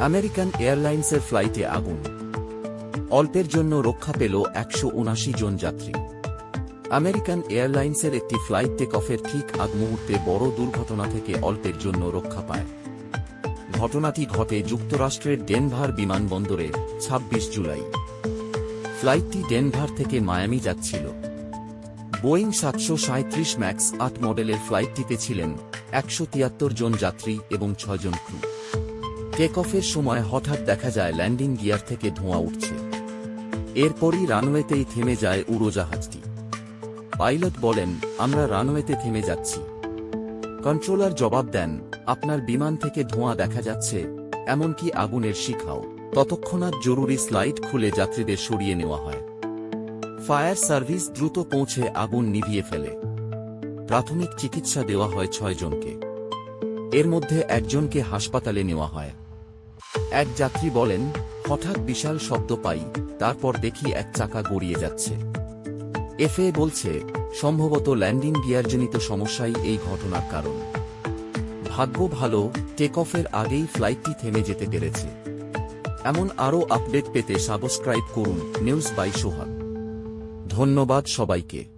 American এয়ারলাইন্সের ফ্লাইটে আগুন। অল্পের জন্য রক্ষা পেল একশো জন যাত্রী। আমেরিকান এয়ারলাইন্সের একটি ফ্লাইট টেক অফের ঠিক আগ মুহূর্তে বড় দুর্ঘটনা থেকে অল্পের জন্য রক্ষা পায়। ঘটনাটি ঘটে যুক্তরাষ্ট্রের ডেনভার বিমানবন্দরে ২৬ জুলাই। ফ্লাইটটি ডেনভার থেকে মায়ামি যাচ্ছিল। বোয়িং সাতশো সাঁত্রিশ ম্যাক্স আট মডেলের ফ্লাইটটিতে ছিলেন একশো তিয়াত্তর জন যাত্রী এবং ছয়জন ক্রু। টেক অফের সময় হঠাৎ দেখা যায় ল্যান্ডিং গিয়ার থেকে ধোঁয়া উঠছে। এরপরই রানওয়েতেই থেমে যায় উড়োজাহাজটি। পাইলট বলেন, আমরা রানওয়েতে থেমে যাচ্ছি। কন্ট্রোলার জবাব দেন, আপনার বিমান থেকে ধোঁয়া দেখা যাচ্ছে, এমনকি আগুনের শিখাও। ততক্ষণাৎ জরুরি স্লাইড খুলে যাত্রীদের সরিয়ে নেওয়া হয়। ফায়ার সার্ভিস দ্রুত পৌঁছে আগুন নিভিয়ে ফেলে। প্রাথমিক চিকিৎসা দেওয়া হয় ছয়জনকে। এর মধ্যে একজনকে হাসপাতালে নেওয়া হয়। এক যাত্রী বলেন, হঠাৎ বিশাল শব্দ পাই, তারপর দেখি এক চাকা গড়িয়ে যাচ্ছে। এফএ বলছে, সম্ভবত ল্যান্ডিং গিয়ারজনিত সমস্যাই এই ঘটনার কারণ। ভাগ্য ভালো টেক অফের আগেই ফ্লাইটটি থেমে যেতে পেরেছে। এমন আরও আপডেট পেতে সাবস্ক্রাইব করুন, নিউজ বাই সোহাগ। ধন্যবাদ সবাইকে।